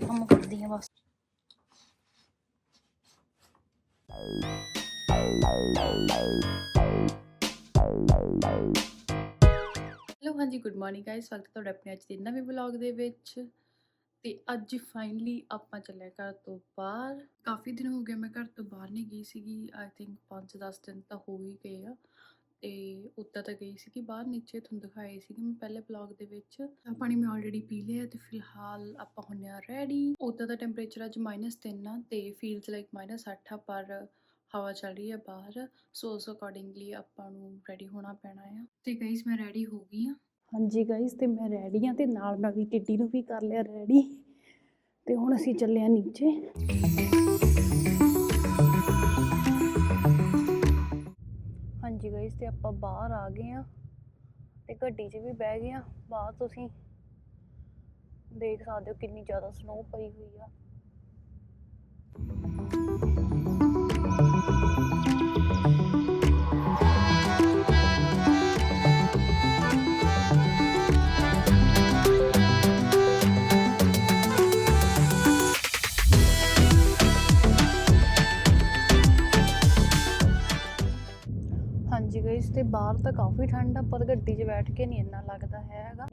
ਪੁੱਠੇ ਕੰਮ ਕਰਦੀ ਆ ਬਸ। ਹੈਲੋ ਹਾਂਜੀ ਗੁੱਡ ਮਾਰਨਿੰਗ ਗਾਇਸ ਸਵਾਗਤ ਹੈ ਤੁਹਾਡਾ ਆਪਣੇ ਅੱਜ ਦੇ ਨਵੇਂ ਵਲੌਗ ਦੇ ਵਿੱਚ। ਤੇ ਅੱਜ ਫਾਈਨਲੀ ਆਪਾਂ ਚੱਲੇ ਘਰ ਤੋਂ ਬਾਹਰ। ਕਾਫੀ ਦਿਨ ਹੋ ਗਏ, ਮੈਂ ਘਰ ਤੋਂ ਬਾਹਰ ਨਹੀਂ ਗਈ ਸੀਗੀ ਆਈ ਥਿੰਕ 5-10 ਦਿਨ ਤਾਂ ਹੋ ਹੀ ਗਏ ਆ। ਤੇ ਉੱਦਾਂ ਤਾਂ ਗਈ ਸੀਗੀ ਬਾਹਰ ਨੀਚੇ ਤੁਹਾਨੂੰ ਦਿਖਾਈ ਸੀਗੀ ਮੈਂ ਪਹਿਲੇ ਵਲੌਗ ਦੇ ਵਿੱਚ। ਚਾਹ ਪਾਣੀ ਮੈਂ ਆਲਰੇਡੀ ਪੀ ਲਿਆ ਤੇ ਫਿਲਹਾਲ ਆਪਾਂ ਹੁੰਨੇ ਆ ਰੈਡੀ ਉੱਦਾਂ ਦਾ ਟੈਂਪਰੇਚਰ ਅੱਜ -3 ਆ ਤੇ ਫੀਲਸ ਲਾਈਕ -8 ਆ ਪਰ ਹਵਾ ਚੱਲ ਰਹੀ ਹੈ ਬਾਹਰ। ਸੋ ਉਸ ਅਕੋਰਡਿੰਗਲੀ ਆਪਾਂ ਨੂੰ ਰੈਡੀ ਹੋਣਾ ਪੈਣਾ ਆ। ਤੇ ਗਾਈਸ ਮੈਂ ਰੈਡੀ ਹੋ ਗਈ ਆ। ਹਾਂਜੀ ਗਾਈਸ ਤੇ ਮੈਂ ਰੈਡੀ ਆ ਤੇ ਨਾਲ ਨਾਲ ਵੀ ਟਿੱਡੀ ਨੂੰ ਵੀ ਕਰ ਲਿਆ ਰੈਡੀ ਤੇ ਹੁਣ ਅਸੀਂ ਚੱਲੇ ਆ ਨੀਚੇ। ਹਾਂਜੀ ਤੇ ਆਪਾਂ ਬਾਹਰ ਆ ਗਏ ਆ ਤੇ ਗੱਡੀ 'ਚ ਵੀ ਬਹਿ ਗਏ ਆ ਬਾਹਰ ਤੁਸੀਂ ਦੇਖ ਸਕਦੇ ਹੋ ਕਿੰਨੀ ਜ਼ਿਆਦਾ ਸਨੋ ਪਈ ਹੋਈ ਆ। ਬਾਹਰ ਤਾਂ ਕਾਫੀ ਠੰਡ ਆ ਪਰ ਗੱਡੀ 'ਚ ਬੈਠ ਕੇ ਨਹੀਂ ਇੰਨਾ ਲੱਗਦਾ ਹੈਗਾ।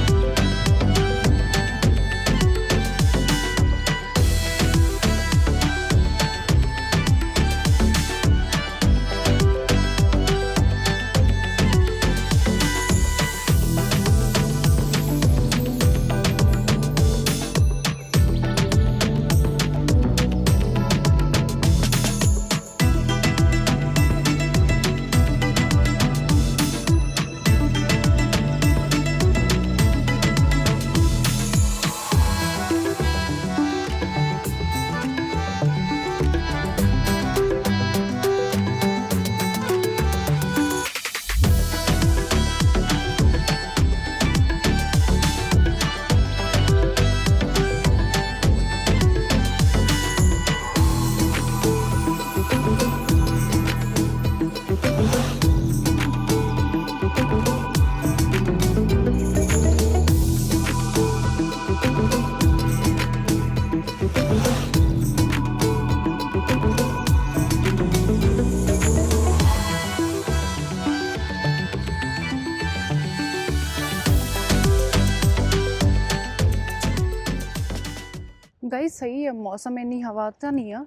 ਗਾਇਸ, ਸਹੀ ਹੈ ਮੌਸਮ ਇੰਨੀ ਹਵਾ ਤਾਂ ਨਹੀਂ ਆ।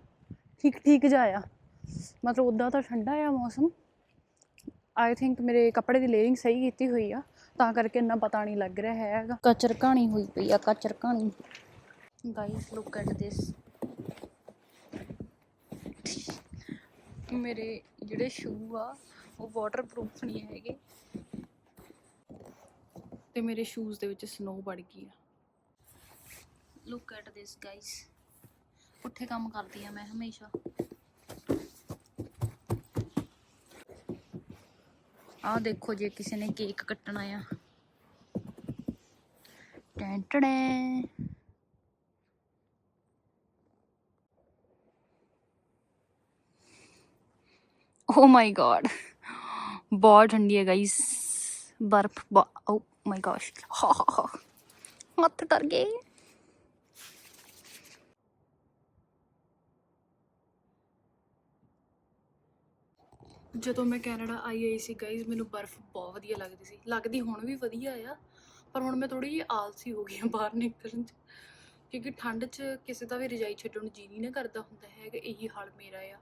ਠੀਕ ਠੀਕ ਜਾ ਮਤਲਬ ਉਦਾਂ ਤਾਂ ਠੰਡਾ ਆ ਮੌਸਮ। ਆਈ ਥਿੰਕ ਮੇਰੇ ਕੱਪੜੇ ਦੀ ਲੇਅਰਿੰਗ ਸਹੀ ਕੀਤੀ ਹੋਈ ਆ। ਤਾਂ ਕਰਕੇ ਇੰਨਾ ਪਤਾ ਨਹੀਂ ਲੱਗ ਰਿਹਾ ਹੈਗਾ। ਕਚਰ ਕਹਾਣੀ ਹੋਈ ਪਈ ਆ ਕਚਰ ਕਹਾਣੀ ਗਾਇਸ ਲੁੱਕ ਐਟ ਦਿਸ ਮੇਰੇ ਜਿਹੜੇ ਸ਼ੂ ਆ, ਉਹ ਵਾਟਰਪ੍ਰੂਫ ਨਹੀਂ ਹੈਗੇ। ਤੇ ਮੇਰੇ ਸ਼ੂਜ਼ ਦੇ ਵਿੱਚ ਸਨੋ ਵੜ ਗਈ ਆ। ਲੁੱਕ ਐਟ ਦਿਸ ਗਾਇਸ ਪੁੱਠੇ ਕੰਮ ਕਰਦੀ ਆ ਮੈਂ ਹਮੇਸ਼ਾ। ਆਹ ਦੇਖੋ ਜੇ ਕਿਸੇ ਨੇ ਕੇਕ ਕੱਟਣਾ ਆ। ਟੈਂਟੜੇ। ਓ ਮਾਈ ਗॉड ਬਹੁਤ ਠੰਡੀ ਹੈ ਗਾਇਸ ਬਰਫ ਓ ਮਾਈ ਗॉश ਹੱਥ ਡਰ ਗਏ। ਜਦੋਂ ਮੈਂ ਕੈਨੇਡਾ ਆਈ ਆਈ ਸੀ ਗਾਇਜ਼ ਮੈਨੂੰ ਬਰਫ਼ ਬਹੁਤ ਵਧੀਆ ਲੱਗਦੀ ਸੀ। ਲੱਗਦੀ ਹੁਣ ਵੀ ਵਧੀਆ ਆ, ਪਰ ਹੁਣ ਮੈਂ ਥੋੜੀ ਜਿਹੀ ਆਲਸੀ ਹੋ ਗਈ ਆ ਬਾਹਰ ਨਿਕਲਣ 'ਚ। ਕਿਉਂਕਿ ਠੰਡ 'ਚ ਕਿਸੇ ਦਾ ਵੀ ਰਜਾਈ ਛੱਡਣ ਨੂੰ ਜੀ ਨਹੀਂ ਨਾ ਕਰਦਾ ਹੁੰਦਾ, ਹੈਗਾ ਇਹੀ ਹਾਲ ਮੇਰਾ ਆ।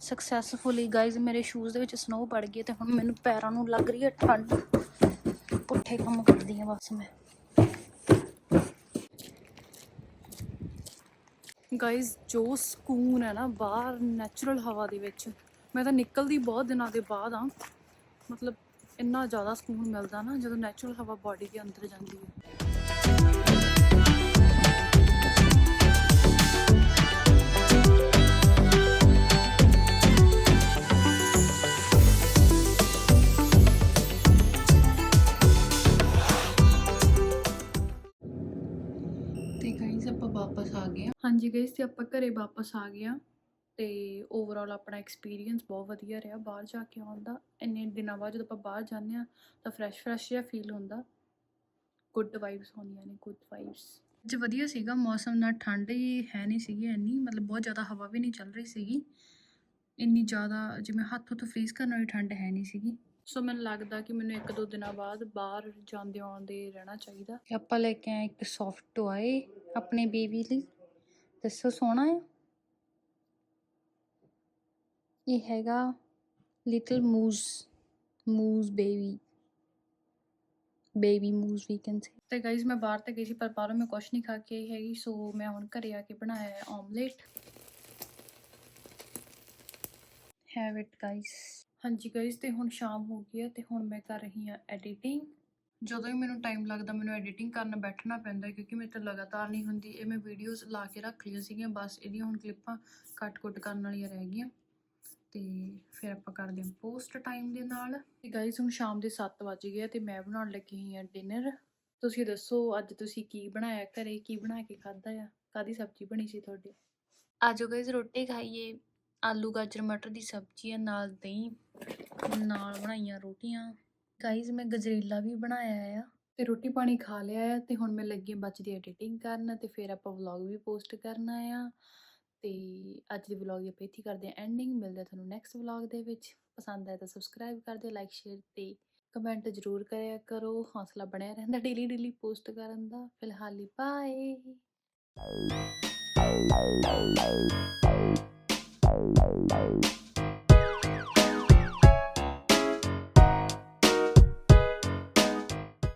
ਸਕਸੈਸਫੁਲੀ ਗਾਇਜ਼ ਮੇਰੇ ਸ਼ੂਜ਼ ਦੇ ਵਿੱਚ ਸਨੋ ਪੜ ਗਈ ਤੇ ਹੁਣ ਮੈਨੂੰ ਪੈਰਾਂ ਨੂੰ ਲੱਗ ਰਹੀ ਹੈ ਠੰਡ। ਪੁੱਠੇ ਕੰਮ ਕਰਦੀ ਆ ਬਸ ਮੈਂ। ਗਾਇਜ਼ ਜੋ ਸਕੂਨ ਹੈ ਨਾ, ਬਾਹਰ ਨੈਚੁਰਲ ਹਵਾ ਦੇ ਵਿੱਚ, ਮੈਂ ਤਾਂ ਨਿਕਲਦੀ ਬਹੁਤ ਦਿਨਾਂ ਦੇ ਬਾਅਦ ਆ ਮਤਲਬ ਇੰਨਾ ਜ਼ਿਆਦਾ ਸਕੂਨ ਮਿਲਦਾ ਨਾ, ਜਦੋਂ ਨੈਚੁਰਲ ਹਵਾ ਬਾਡੀ ਦੇ ਅੰਦਰ ਜਾਂਦੀ ਹੈ। ਗਏ ਹਾਂ ਤੇ ਆਪਾਂ ਘਰੇ ਵਾਪਸ ਆ ਗਏ ਹਾਂ ਤੇ ਓਵਰਆਲ ਆਪਣਾ ਐਕਸਪੀਰੀਅੰਸ ਬਹੁਤ ਵਧੀਆ ਰਿਹਾ ਬਾਹਰ ਜਾ ਕੇ ਆਉਣ ਦਾ, ਇੰਨੇ ਦਿਨਾਂ ਬਾਅਦ ਜਦੋਂ ਆਪਾਂ ਬਾਹਰ ਜਾਂਦੇ ਆ ਤਾਂ ਫਰੈਸ਼ ਫਰੈਸ਼ ਜਿਹਾ ਫੀਲ ਹੁੰਦਾ। ਗੁੱਡ ਵਾਈਬਸ ਹੁੰਦੀਆਂ ਨੇ ਗੁੱਡ ਵਾਈਬਸ ਅੱਜ ਵਧੀਆ ਸੀਗਾ, ਮੌਸਮ ਨਾਲ ਠੰਡ ਹੀ ਹੈ ਨਹੀਂ ਸੀਗੀ ਇੰਨੀ, ਮਤਲਬ ਬਹੁਤ ਜ਼ਿਆਦਾ ਹਵਾ ਵੀ ਨਹੀਂ ਚੱਲ ਰਹੀ ਸੀਗੀ। ਇੰਨੀ ਜ਼ਿਆਦਾ ਜਿਵੇਂ ਹੱਥੋਂ ਤੋਂ ਫ੍ਰੀਜ਼ ਕਰਨ ਵਾਲੀ ਠੰਡ ਹੈ ਨਹੀਂ ਸੀਗੀ। ਸੋ ਮੈਨੂੰ ਲੱਗਦਾ ਕਿ ਮੈਨੂੰ ਇੱਕ ਦੋ ਦਿਨਾਂ ਬਾਅਦ ਬਾਹਰ ਜਾਂਦੇ ਆਉਂਦੇ ਰਹਿਣਾ ਚਾਹੀਦਾ। ਆਪਾਂ ਲੈ ਕੇ ਆਏ ਇੱਕ ਸੌਫਟ ਟੋਏ ਆਪਣੇ ਬੇਬੀ ਲਈ। ਦੱਸੋ ਸੋਹਣਾ ਹੈ ਇਹ ਹੈਗਾ little moose moose baby baby moose we can say ਤੇ ਗਾਇਜ਼ ਮੈਂ ਬਾਹਰ ਤੇ ਗਈ ਸੀ ਪਰ ਬਾਹਰੋਂ ਮੈਂ ਕੁਛ ਨਹੀਂ ਖਾ ਕੇ ਆਈ ਹੈਗੀ ਸੋ ਮੈਂ ਹੁਣ ਘਰੇ ਆ ਕੇ ਬਣਾਇਆ ਹੈ ਆਮਲੇਟ ਹੈਵ ਇਟ ਗਾਇਜ਼ ਹਾਂਜੀ ਗਾਇਜ਼ ਤੇ ਹੁਣ ਸ਼ਾਮ ਹੋ ਗਈ ਹੈ ਤੇ ਹੁਣ ਮੈਂ ਕਰ ਰਹੀ ਹਾਂ ਐਡੀਟਿੰਗ ਜਦੋਂ ਹੀ ਮੈਨੂੰ ਟਾਈਮ ਲੱਗਦਾ ਮੈਨੂੰ ਐਡੀਟਿੰਗ ਕਰਨ ਬੈਠਣਾ ਪੈਂਦਾ ਕਿਉਂਕਿ ਮੇਰੇ ਤੋਂ ਲਗਾਤਾਰ ਨਹੀਂ ਹੁੰਦੀ। ਇਹ ਮੈਂ ਵੀਡੀਓਜ਼ ਲਾ ਕੇ ਰੱਖ ਲਈਆਂ ਸੀਗੀਆਂ, ਬਸ ਇਹਦੀਆਂ ਹੁਣ ਕਲਿੱਪਾਂ ਕੱਟ-ਕੁੱਟ ਕਰਨ ਵਾਲੀਆਂ ਰਹਿ ਗਈਆਂ। ਤੇ ਫਿਰ ਆਪਾਂ ਕਰਦੇ ਹਾਂ ਪੋਸਟ ਟਾਈਮ ਦੇ ਨਾਲ। ਤੇ ਗਾਇਜ਼ ਹੁਣ ਸ਼ਾਮ ਦੇ 7 ਵੱਜ ਗਏ ਆ ਤੇ ਮੈਂ ਬਣਾਉਣ ਲੱਗੀ ਹਾਂ ਡਿਨਰ ਤੁਸੀਂ ਦੱਸੋ, ਅੱਜ ਤੁਸੀਂ ਕੀ ਬਣਾਇਆ, ਘਰੇ ਕੀ ਬਣਾ ਕੇ ਖਾਧਾ ਆ? ਕਾਦੀ ਸਬਜ਼ੀ ਬਣੀ ਸੀ ਤੁਹਾਡੀ? ਆਜੋ ਗਾਇਜ਼ ਰੋਟੀ ਖਾਈਏ। ਆਲੂ, ਗਾਜਰ, ਮਟਰ ਦੀ ਸਬਜ਼ੀ ਆ, ਨਾਲ ਦਹੀਂ, ਨਾਲ ਬਣਾਈਆਂ ਰੋਟੀਆਂ। ਗਾਇਜ਼ ਮੈਂ ਗਜਰੇਲਾ ਵੀ ਬਣਾਇਆ ਆ। ਤੇ ਰੋਟੀ ਪਾਣੀ ਖਾ ਲਿਆ ਆ ਤੇ ਹੁਣ ਮੈਂ ਲੱਗੀ ਹਾਂ ਬਚਦੀ ਐਡੀਟਿੰਗ ਕਰਨ ਤੇ ਫਿਰ ਆਪਾਂ ਵਲੌਗ ਵੀ ਪੋਸਟ ਕਰਨਾ ਆ। ਤੇ ਅੱਜ ਦੀ ਵਲੌਗ ਦੀ ਆਪਾਂ ਇੱਥੇ ਕਰਦੇ ਹਾਂ ਐਂਡਿੰਗ ਮਿਲਦਾ ਤੁਹਾਨੂੰ ਨੈਕਸਟ ਵਲੌਗ ਦੇ ਵਿੱਚ। ਪਸੰਦ ਆਇਆ ਤਾਂ ਸਬਸਕ੍ਰਾਈਬ ਕਰ ਦਿਓ ਲਾਈਕ ਸ਼ੇਅਰ ਤੇ ਕਮੈਂਟ ਜ਼ਰੂਰ ਕਰਿਆ ਕਰੋ। ਹੌਸਲਾ ਬਣਿਆ ਰਹਿੰਦਾ ਡੇਲੀ ਡੇਲੀ ਪੋਸਟ ਕਰਨ ਦਾ। ਫਿਲਹਾਲ ਲਈ ਬਾਏ